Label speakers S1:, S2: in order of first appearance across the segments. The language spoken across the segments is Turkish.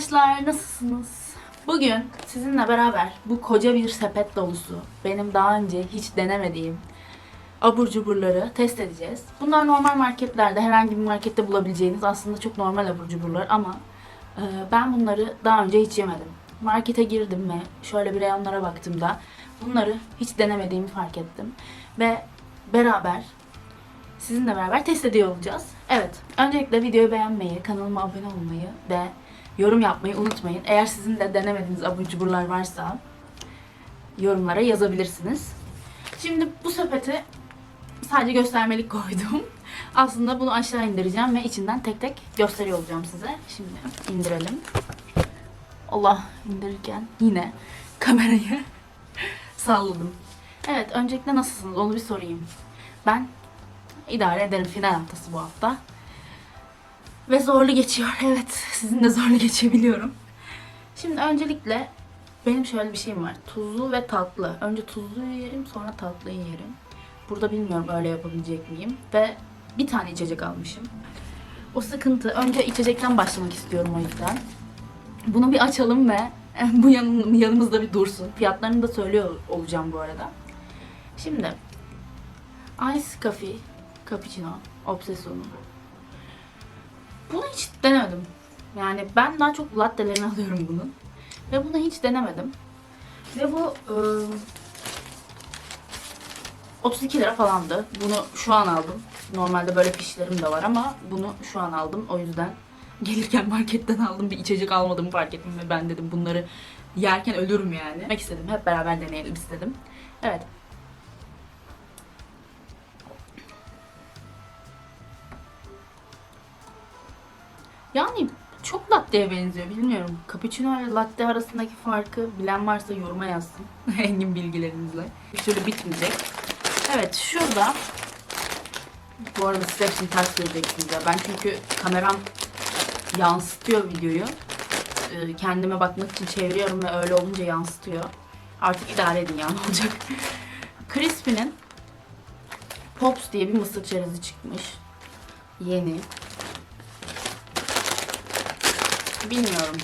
S1: arkadaşlar nasılsınız? Bugün sizinle beraber bu koca bir sepet dolusu benim daha önce hiç denemediğim abur cuburları test edeceğiz. Bunlar normal marketlerde herhangi bir markette bulabileceğiniz aslında çok normal abur cuburlar ama e, ben bunları daha önce hiç yemedim. Markete girdim ve şöyle bir reyonlara baktığımda bunları hiç denemediğimi fark ettim. Ve beraber sizinle beraber test ediyor olacağız. Evet, öncelikle videoyu beğenmeyi, kanalıma abone olmayı ve yorum yapmayı unutmayın. Eğer sizin de denemediğiniz abur cuburlar varsa yorumlara yazabilirsiniz. Şimdi bu sepeti sadece göstermelik koydum. Aslında bunu aşağı indireceğim ve içinden tek tek gösteriyor olacağım size. Şimdi indirelim. Allah indirirken yine kamerayı salladım. Evet, öncelikle nasılsınız onu bir sorayım. Ben idare ederim final haftası bu hafta. Ve zorlu geçiyor. Evet, sizin de zorlu geçebiliyorum. Şimdi öncelikle benim şöyle bir şeyim var. Tuzlu ve tatlı. Önce tuzluyu yerim, sonra tatlıyı yerim. Burada bilmiyorum öyle yapabilecek miyim. Ve bir tane içecek almışım. O sıkıntı. Önce içecekten başlamak istiyorum o yüzden. Bunu bir açalım ve bu yanım, yanımızda bir dursun. Fiyatlarını da söylüyor olacağım bu arada. Şimdi Ice Coffee Cappuccino Obsession'u. Bunu hiç denemedim. Yani ben daha çok lattelerini alıyorum bunun. Ve bunu hiç denemedim. Ve bu ıı, 32 lira falandı. Bunu şu an aldım. Normalde böyle fişlerim de var ama bunu şu an aldım. O yüzden gelirken marketten aldım. Bir içecek almadım fark ettim ve ben dedim bunları yerken ölürüm yani. Demek istedim. Hep beraber deneyelim istedim. Evet. Yani çok latte'ye benziyor bilmiyorum. Cappuccino ile latte arasındaki farkı bilen varsa yoruma yazsın. Engin bilgilerinizle. Bir türlü bitmeyecek. Evet şurada bu arada size hepsini ters göreceksiniz ya. Ben çünkü kameram yansıtıyor videoyu. Ee, kendime bakmak için çeviriyorum ve öyle olunca yansıtıyor. Artık idare edin ya ne olacak. Crispy'nin Pops diye bir mısır çerezi çıkmış. Yeni. Bilmiyorum.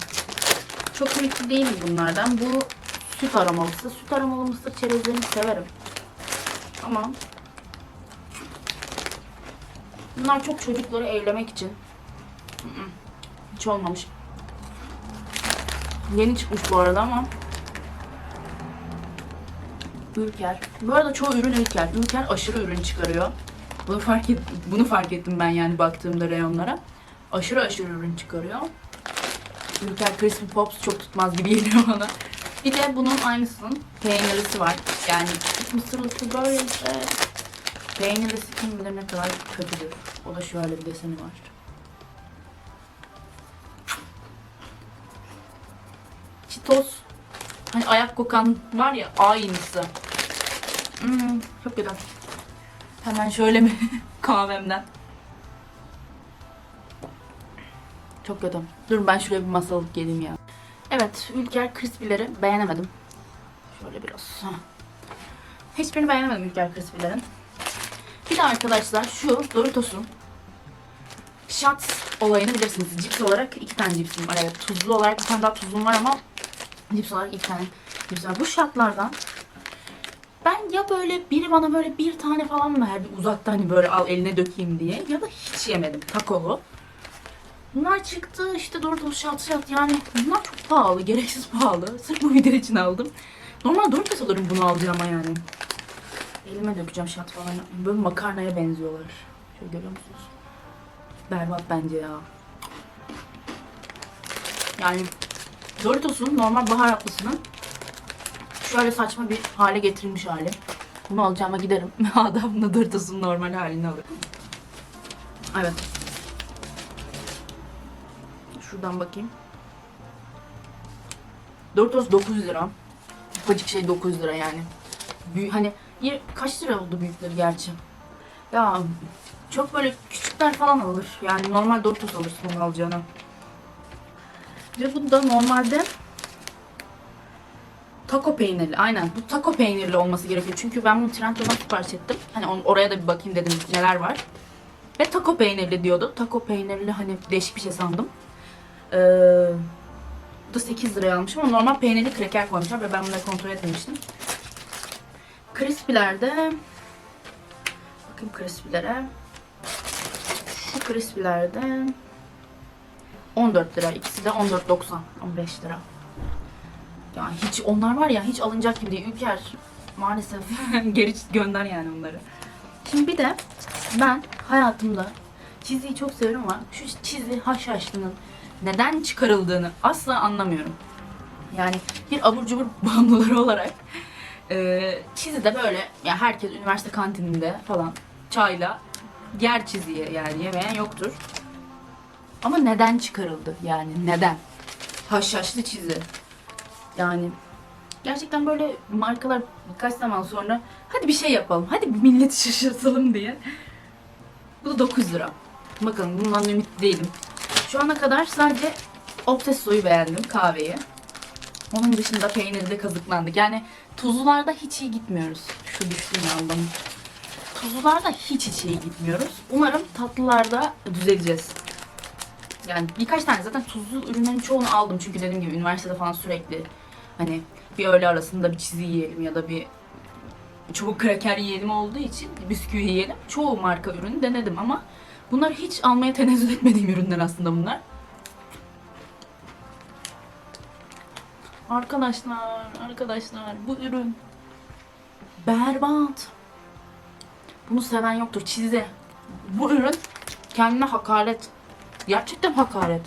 S1: Çok ümitli değilim bunlardan. Bu süt aromalısı. Süt aromalı mısır çerezlerini severim. Ama bunlar çok çocukları evlemek için. Hiç olmamış. Yeni çıkmış bu arada ama Ülker. Bu arada çoğu ürün Ülker. Ülker aşırı ürün çıkarıyor. Bunu fark et, bunu fark ettim ben yani baktığımda reyonlara. Aşırı aşırı ürün çıkarıyor. Ülker Crispy Pops çok tutmaz gibi geliyor bana. Bir de bunun aynısının peynirlisi var. Yani mısırlısı böyle ise peynirlisi kim bilir ne kadar kötüdür. O da şöyle bir deseni var. Cheetos. Hani ayak kokan var ya aynısı. Hmm, çok güzel. Hemen şöyle mi kahvemden. Çok kötü. Dur ben şuraya bir masa alıp geleyim ya. Evet, Ülker Crispy'leri beğenemedim. Şöyle biraz. Hiçbirini beğenemedim Ülker Crispy'lerin. Bir de arkadaşlar şu Doritos'un shot olayını bilirsiniz. Cips olarak iki tane cipsim var. Evet, tuzlu olarak bir tane daha tuzum var ama cips olarak iki tane cips var. Bu shotlardan ben ya böyle biri bana böyle bir tane falan verdi uzaktan hani böyle al eline dökeyim diye ya da hiç yemedim takolu. Bunlar çıktı işte Doritos şat şat yani bunlar çok pahalı gereksiz pahalı. Sırf bu video için aldım. Normal Doritos alırım bunu alacağıma yani. Elime dökeceğim şat falan. Böyle makarnaya benziyorlar. Şöyle görüyor musunuz? Berbat bence ya. Yani Doritos'un normal baharatlısının şöyle saçma bir hale getirilmiş hali. Bunu alacağıma giderim. Adamla Doritos'un normal halini alırım. Evet. Şuradan bakayım. Doritos 9 lira. Ufacık şey 9 lira yani. Büyük, hani kaç lira oldu büyükleri gerçi? Ya çok böyle küçükler falan alır. Yani normal Doritos alırsın onu alacağına. Ve bu da normalde taco peynirli. Aynen bu taco peynirli olması gerekiyor. Çünkü ben bunu Trendyol'dan sipariş ettim. Hani oraya da bir bakayım dedim neler var. Ve taco peynirli diyordu. Taco peynirli hani değişik bir şey sandım. Ee, Bu da 8 liraya almışım ama normal peynirli kreker koymuşlar ve ben bunları kontrol etmemiştim. Crispy'lerde bakayım Crispy'lere. Şu Crispy'lerde 14 lira. İkisi de 14.90. 15 lira. Ya hiç onlar var ya hiç alınacak gibi değil. Ülker maalesef geri gönder yani onları. Şimdi bir de ben hayatımda çiziyi çok severim ama şu çizi haşhaşlının neden çıkarıldığını asla anlamıyorum. Yani bir abur cubur bağımlıları olarak e, çizi de böyle ya herkes üniversite kantininde falan çayla yer çiziyi yani yemeyen yoktur. Ama neden çıkarıldı yani neden? Haşhaşlı çizi. Yani gerçekten böyle markalar birkaç zaman sonra hadi bir şey yapalım, hadi bir milleti şaşırtalım diye. Bu da 9 lira. Bakın bundan ümit değilim. Şu ana kadar sadece Obsesso'yu beğendim kahveyi. Onun dışında peyniri de kazıklandık. Yani tuzlularda hiç iyi gitmiyoruz. Şu düştüğüm Allah'ım. Tuzlularda hiç hiç iyi gitmiyoruz. Umarım tatlılarda düzeleceğiz. Yani birkaç tane zaten tuzlu ürünlerin çoğunu aldım. Çünkü dediğim gibi üniversitede falan sürekli hani bir öğle arasında bir çizi yiyelim ya da bir çubuk kraker yiyelim olduğu için bisküvi yiyelim. Çoğu marka ürünü denedim ama bunlar hiç almaya tenezzül etmediğim ürünler aslında bunlar. Arkadaşlar, arkadaşlar bu ürün berbat. Bunu seven yoktur. Çizi. Bu ürün kendine hakaret. Gerçekten hakaret.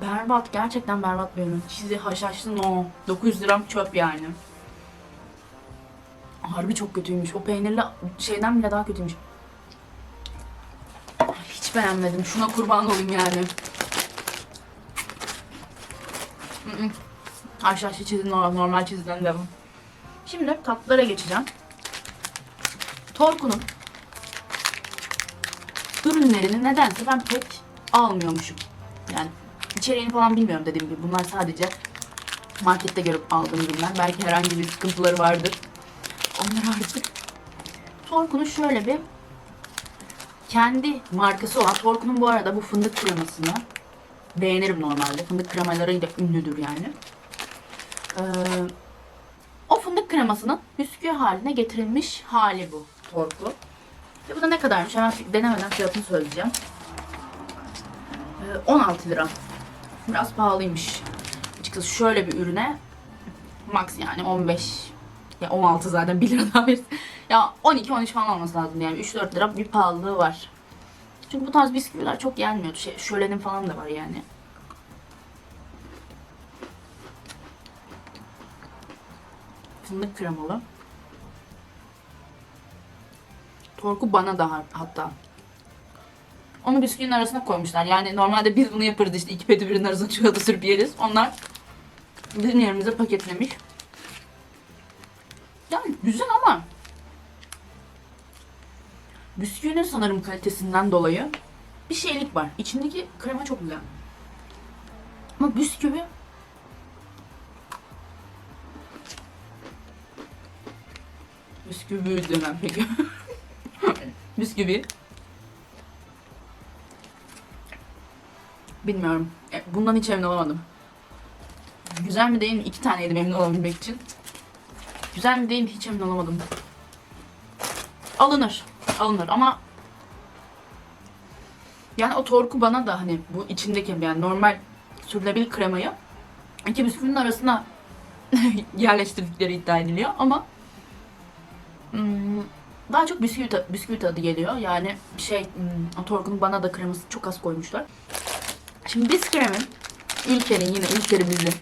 S1: Berbat. Gerçekten berbat bir ürün. Çizi haşhaşlı no. 900 gram çöp yani. Harbi çok kötüymüş. O peynirli şeyden bile daha kötüymüş. Beğenmedim. Şuna kurban olayım yani. Mm-mm. Haşhaşlı çizi normal, çiziden devam. Şimdi tatlılara geçeceğim. Torku'nun ürünlerini nedense ben pek almıyormuşum. Yani içeriğini falan bilmiyorum dediğim gibi. Bunlar sadece markette görüp aldığım ürünler. Belki herhangi bir sıkıntıları vardır. Onlar artık. Torku'nun şöyle bir kendi markası olan Torku'nun bu arada bu fındık kremasını beğenirim normalde. Fındık kremalarıyla ünlüdür yani. Ee, o fındık kremasının bisküvi haline getirilmiş hali bu Torku. Ve bu da ne kadarmış? Hemen denemeden fiyatını söyleyeceğim. Ee, 16 lira. Biraz pahalıymış. Açıkçası şöyle bir ürüne max yani 15 ya 16 zaten 1 lira daha verirsin. Ya 12-13 falan olması lazım yani 3-4 lira bir pahalılığı var. Çünkü bu tarz bisküviler çok gelmiyordu. Şey, şölenin falan da var yani. Fındık kremalı. Torku bana da hatta. Onu bisküvinin arasına koymuşlar. Yani normalde biz bunu yaparız işte iki peti birin arasına çikolata sürüp yeriz. Onlar bizim yerimize paketlemiş. Yani güzel ama bisküvinin sanırım kalitesinden dolayı bir şeylik var. İçindeki krema çok güzel. Ama bisküvi bisküvi demem peki. bisküvi Bilmiyorum. E, Bundan hiç emin olamadım. Güzel mi değil mi? İki tane yedim emin olabilmek için. Güzel mi değil mi? Hiç emin olamadım. Alınır. Alınır ama yani o torku bana da hani bu içindeki yani normal sürülebilir kremayı iki bisküvinin arasına yerleştirdikleri iddia ediliyor ama hmm, daha çok bisküvi, bisküvi tadı geliyor. Yani şey hmm, o torkunun bana da kreması çok az koymuşlar. Şimdi biz kremin Ülker'in yine Ülker'imizin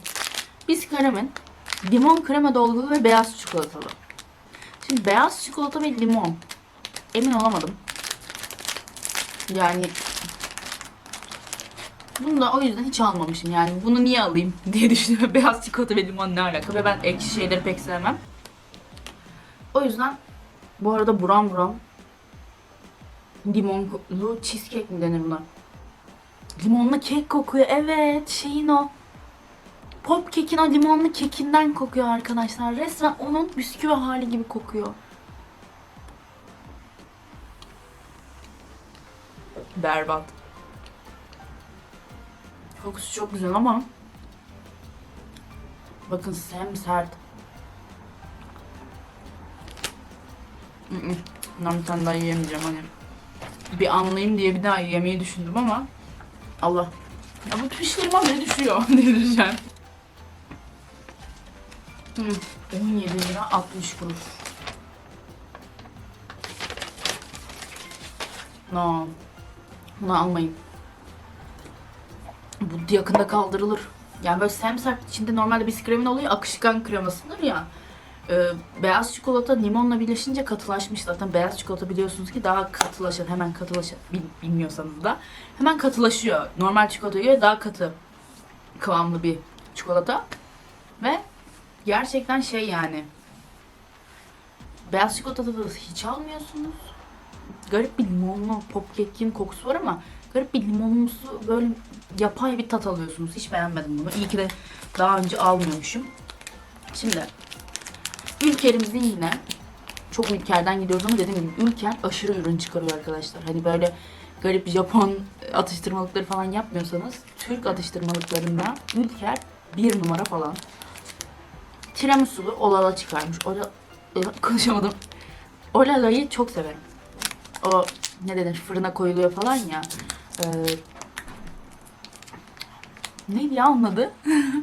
S1: biz kremin limon krema dolgulu ve beyaz çikolatalı. Şimdi beyaz çikolata ve limon emin olamadım. Yani bunu da o yüzden hiç almamışım. Yani bunu niye alayım diye düşünüyorum. Beyaz çikolata ve limon ne alaka? Ve ben ekşi şeyleri pek sevmem. O yüzden bu arada buram buram limonlu cheesecake mi denir buna? Limonlu kek kokuyor. Evet şeyin o. Pop kekin o limonlu kekinden kokuyor arkadaşlar. Resmen onun bisküvi hali gibi kokuyor. Berbat. Kokusu çok güzel ama Bakın hem sert. Bundan bir tane daha yiyemeyeceğim hani. Bir anlayayım diye bir daha yemeyi düşündüm ama Allah. Ya bu pişirme bile düşüyor diyeceğim. Hmm, 17 lira 60 kuruş. No. Bunu almayın. Bu yakında kaldırılır. Yani böyle semsert içinde normalde bisküvinin oluyor akışkan kremasıdır ya. Ee, beyaz çikolata limonla birleşince katılaşmış zaten beyaz çikolata biliyorsunuz ki daha katılaşır hemen katılaşır bil- bilmiyorsanız da hemen katılaşıyor normal çikolataya göre daha katı kıvamlı bir çikolata ve gerçekten şey yani. Beyaz çikolatada da hiç almıyorsunuz. Garip bir limonlu popkekin kokusu var ama garip bir limonlusu böyle yapay bir tat alıyorsunuz. Hiç beğenmedim bunu. İyi ki de daha önce almıyormuşum. Şimdi Ülker'imizin yine çok Ülker'den gidiyoruz ama dediğim gibi Ülker aşırı ürün çıkarıyor arkadaşlar. Hani böyle garip Japon atıştırmalıkları falan yapmıyorsanız Türk atıştırmalıklarında Ülker bir numara falan. Tiramisu'lu olala çıkarmış. Ola, ola- konuşamadım. Olala'yı çok severim. O ne denir fırına koyuluyor falan ya. Ee, neydi ya onun adı?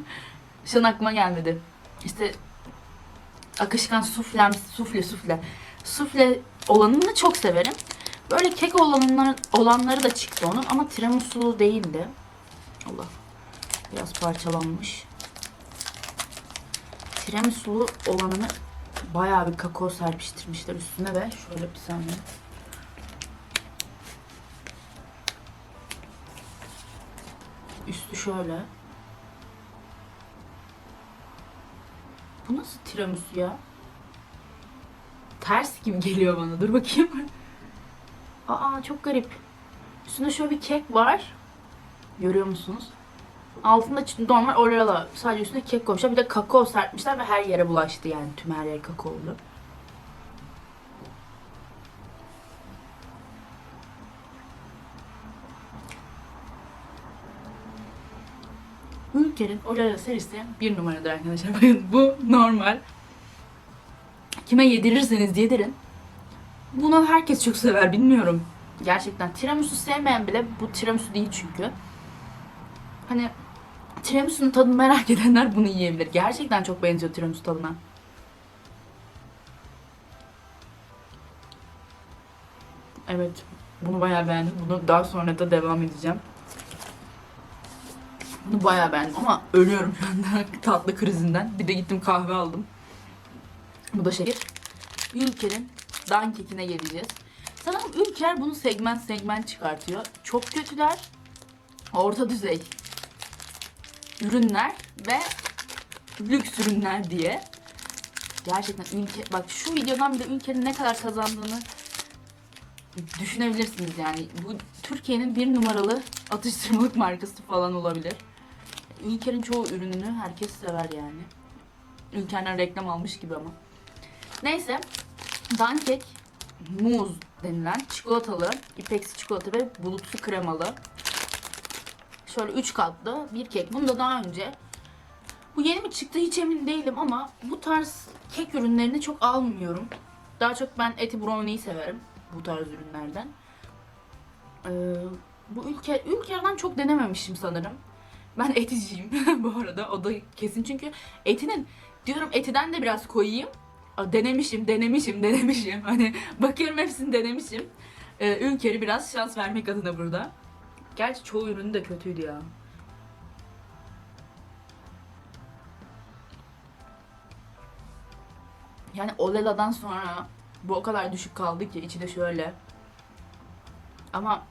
S1: Şu an aklıma gelmedi. İşte akışkan sufle, sufle, sufle. Sufle olanını çok severim. Böyle kek olanlar, olanları da çıktı onun ama tiramisu değildi. Allah. Biraz parçalanmış. Tiramisulu olanını bayağı bir kakao serpiştirmişler üstüne ve şöyle bir saniye. Üstü şöyle. Bu nasıl tiramisu ya? Ters gibi geliyor bana. Dur bakayım. Aa çok garip. Üstünde şöyle bir kek var. Görüyor musunuz? Altında normal oreo sadece üstüne kek koymuşlar. Bir de kakao serpmişler ve her yere bulaştı yani. Tüm her yer kakaolu. Ülker'in Oreo serisi bir numaradır arkadaşlar. Bakın bu normal. Kime yedirirseniz yedirin. Bunu herkes çok sever bilmiyorum. Gerçekten tiramisu sevmeyen bile bu tiramisu değil çünkü. Hani tiramisu'nun tadını merak edenler bunu yiyebilir. Gerçekten çok benziyor tiramisu tadına. Evet. Bunu bayağı beğendim. Bunu daha sonra da devam edeceğim. Bunu bayağı beğendim ama ölüyorum şu anda tatlı krizinden. Bir de gittim kahve aldım. Bu da şeker. Ülker'in dan kekine geleceğiz. Sanırım Ülker bunu segment segment çıkartıyor. Çok kötüler. Orta düzey ürünler ve lüks ürünler diye. Gerçekten ülke bak şu videodan bile ülkenin ne kadar kazandığını düşünebilirsiniz yani. Bu Türkiye'nin bir numaralı atıştırmalık markası falan olabilir. Ülker'in çoğu ürününü herkes sever yani. Ülker'den reklam almış gibi ama. Neyse. Dankek muz denilen çikolatalı, ipeksi çikolata ve bulutsu kremalı. Şöyle 3 katlı bir kek. Bunu da daha önce bu yeni mi çıktı hiç emin değilim ama bu tarz kek ürünlerini çok almıyorum. Daha çok ben eti brownie'yi severim bu tarz ürünlerden. Ee, bu ülke ülkelerden çok denememişim sanırım. Ben eticiyim bu arada o da kesin çünkü etinin diyorum etiden de biraz koyayım. Denemişim, denemişim, denemişim. Hani bakıyorum hepsini denemişim. Ee, Ülker'i biraz şans vermek adına burada. Gerçi çoğu ürünü de kötüydü ya. Yani Olela'dan sonra bu o kadar düşük kaldı ki içi de şöyle. Ama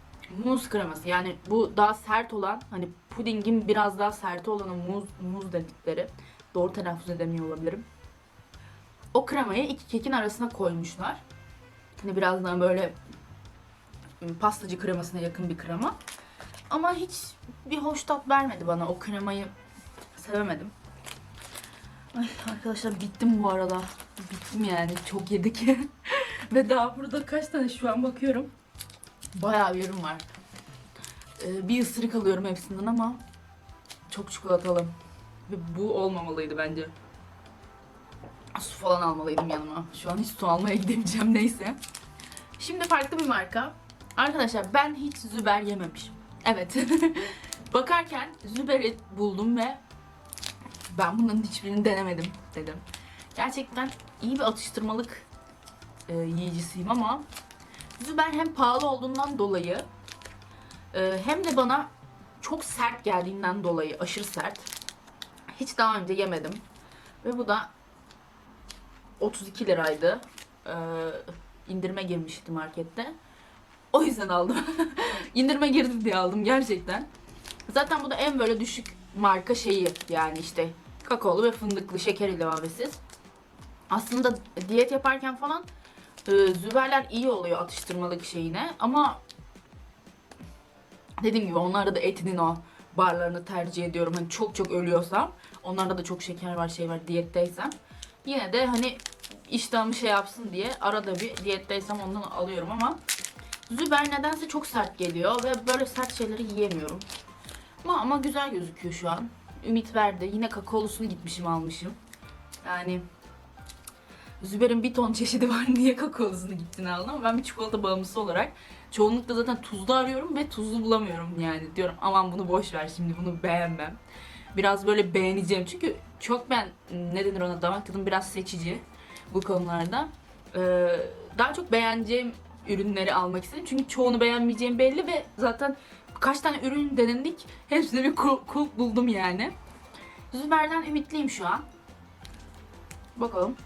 S1: muz kreması yani bu daha sert olan hani pudingin biraz daha sert olanı muz muz dedikleri. Doğru telaffuz edemiyor olabilirim. O kremayı iki kekin arasına koymuşlar. Hani biraz daha böyle ım, pastacı kremasına yakın bir krema. Ama hiç bir hoş tat vermedi bana. O kremayı sevemedim. Ay arkadaşlar bittim bu arada. Bittim yani. Çok yedik. Ve daha burada kaç tane şu an bakıyorum. Bayağı bir var. Ee, bir ısırık alıyorum hepsinden ama çok çikolatalı. Ve bu olmamalıydı bence. Su falan almalıydım yanıma. Şu an hiç su almaya gidemeyeceğim neyse. Şimdi farklı bir marka. Arkadaşlar ben hiç Züber yememişim. Evet. Bakarken Züber'i buldum ve ben bunların hiçbirini denemedim dedim. Gerçekten iyi bir atıştırmalık e, yiyicisiyim ama Züber hem pahalı olduğundan dolayı e, hem de bana çok sert geldiğinden dolayı aşırı sert. Hiç daha önce yemedim. Ve bu da 32 liraydı. Ee, indirime girmişti markette. O yüzden aldım. İndirime girdi diye aldım gerçekten. Zaten bu da en böyle düşük marka şeyi yani işte kakaolu ve fındıklı şeker ilavesiz. Aslında diyet yaparken falan e, züberler iyi oluyor atıştırmalık şeyine ama dediğim gibi onlarda da etinin o barlarını tercih ediyorum. Hani çok çok ölüyorsam onlarda da çok şeker var şey var diyetteysem. Yine de hani iştahımı şey yapsın diye arada bir diyetteysem ondan alıyorum ama Züber nedense çok sert geliyor ve böyle sert şeyleri yiyemiyorum. Ama, ama güzel gözüküyor şu an. Ümit verdi. Yine kakaolusunu gitmişim almışım. Yani Züber'in bir ton çeşidi var diye kakaolusunu gittiğini aldım ama ben bir çikolata bağımlısı olarak çoğunlukla zaten tuzlu arıyorum ve tuzlu bulamıyorum yani. Diyorum aman bunu boş ver şimdi bunu beğenmem. Biraz böyle beğeneceğim çünkü çok ben ne denir ona damak tadım biraz seçici bu konularda. Ee, daha çok beğeneceğim ürünleri almak istedim. Çünkü çoğunu beğenmeyeceğim belli ve zaten kaç tane ürün denendik. Hepsinde bir kulp, kulp buldum yani. Züber'den ümitliyim şu an. Bakalım.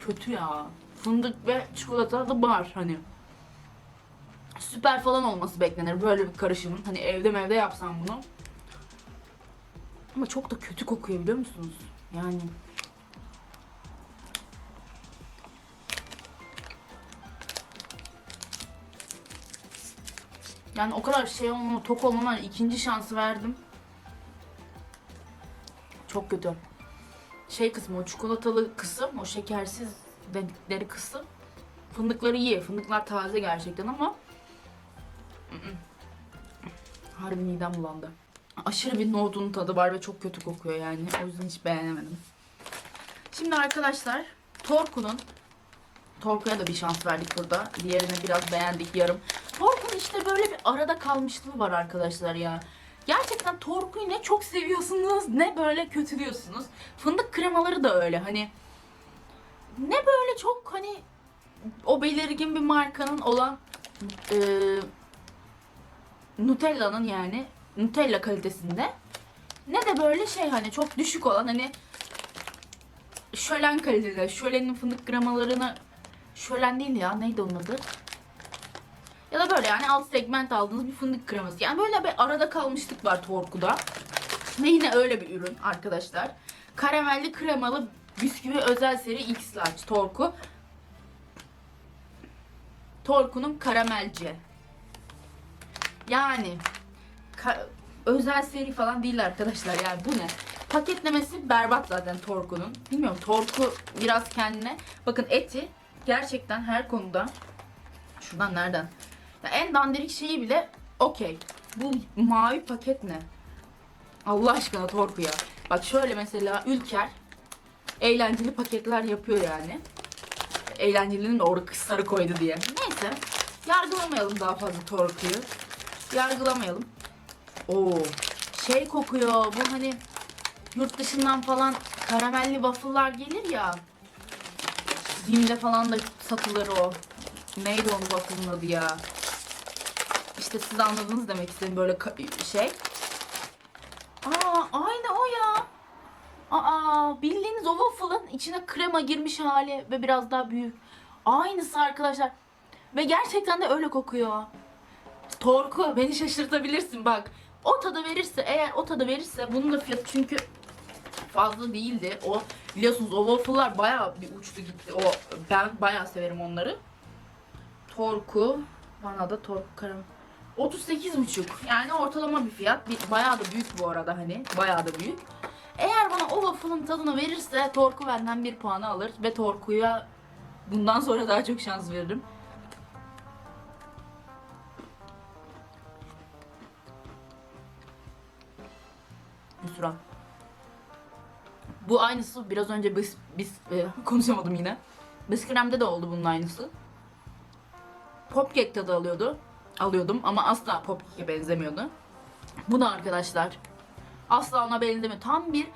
S1: Kötü ya. Fındık ve çikolata da var hani. Süper falan olması beklenir böyle bir karışımın. Hani evde mevde yapsam bunu. Ama çok da kötü kokuyor biliyor musunuz? Yani Yani o kadar şey olmama, tok olmama ikinci şansı verdim. Çok kötü. Şey kısmı, o çikolatalı kısım, o şekersiz dedikleri kısım. Fındıkları iyi. Fındıklar taze gerçekten ama harbi midem bulandı. Aşırı bir nohudun tadı var ve çok kötü kokuyor yani. O yüzden hiç beğenemedim. Şimdi arkadaşlar Torku'nun Torku'ya da bir şans verdik burada. Diğerini biraz beğendik yarım. Torku'nun işte böyle bir arada kalmışlığı var arkadaşlar ya. Gerçekten Torku'yu ne çok seviyorsunuz ne böyle kötülüyorsunuz. Fındık kremaları da öyle hani ne böyle çok hani o belirgin bir markanın olan e, Nutella'nın yani Nutella kalitesinde ne de böyle şey hani çok düşük olan hani şölen kalitede. Şölenin fındık gramalarını şölen değil ya neydi onun adı? Ya da böyle yani alt segment aldığınız bir fındık kreması. Yani böyle bir arada kalmışlık var Torku'da. Ve yine öyle bir ürün arkadaşlar. Karamelli kremalı bisküvi özel seri X large Torku. Torku'nun karamelci. Yani özel seri falan değil arkadaşlar yani bu ne? Paketlemesi berbat zaten Torku'nun. Bilmiyorum Torku biraz kendine. Bakın eti gerçekten her konuda şuradan nereden? Ya en dandirik şeyi bile okey. Bu mavi paket ne? Allah aşkına Torku ya. Bak şöyle mesela Ülker eğlenceli paketler yapıyor yani. Eğlencelinin orada sarı koydu diye. Neyse. Yargılamayalım daha fazla Torku'yu. Yargılamayalım. Oo, şey kokuyor. Bu hani yurt dışından falan karamelli waffle'lar gelir ya. Bim'de falan da satılır o. Neydi onun waffle'ın adı ya? İşte siz anladınız demek istedim böyle şey. Aa aynı o ya. Aa bildiğiniz o waffle'ın içine krema girmiş hali ve biraz daha büyük. Aynısı arkadaşlar. Ve gerçekten de öyle kokuyor. Torku beni şaşırtabilirsin bak. O tadı verirse eğer o tadı verirse bunun da fiyatı çünkü fazla değildi. O biliyorsunuz o waffle'lar bayağı bir uçtu gitti. O ben bayağı severim onları. Torku bana da torku karam. 38,5 yani ortalama bir fiyat. Bir, bayağı da büyük bu arada hani. Bayağı da büyük. Eğer bana o waffle'ın tadını verirse Torku benden bir puanı alır ve Torku'ya bundan sonra daha çok şans veririm. Restoran. Bu aynısı biraz önce biz, biz e, konuşamadım yine. Biskrem'de de oldu bunun aynısı. Popcake tadı alıyordu. Alıyordum ama asla popcake'e benzemiyordu. Bu da arkadaşlar asla ona benzemiyor. Tam bir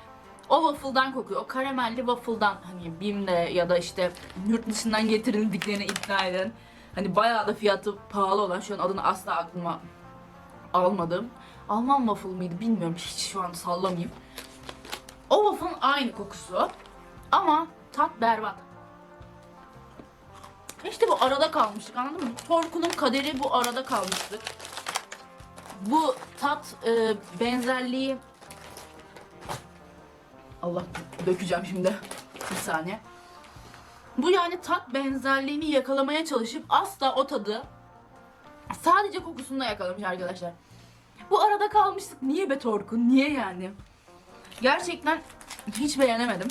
S1: o waffle'dan kokuyor. O karamelli waffle'dan hani Bim'de ya da işte yurt dışından getirildiklerini iddia eden hani bayağı da fiyatı pahalı olan şu an adını asla aklıma almadım. Alman waffle mıydı bilmiyorum. Hiç şu an sallamayayım. O waffle'ın aynı kokusu. Ama tat berbat. İşte bu arada kalmıştık anladın mı? Torku'nun kaderi bu arada kalmıştık. Bu tat e, benzerliği Allah dökeceğim şimdi. Bir saniye. Bu yani tat benzerliğini yakalamaya çalışıp asla o tadı sadece kokusunda yakalamış arkadaşlar. Bu arada kalmıştık. Niye be Torkun? Niye yani? Gerçekten hiç beğenemedim.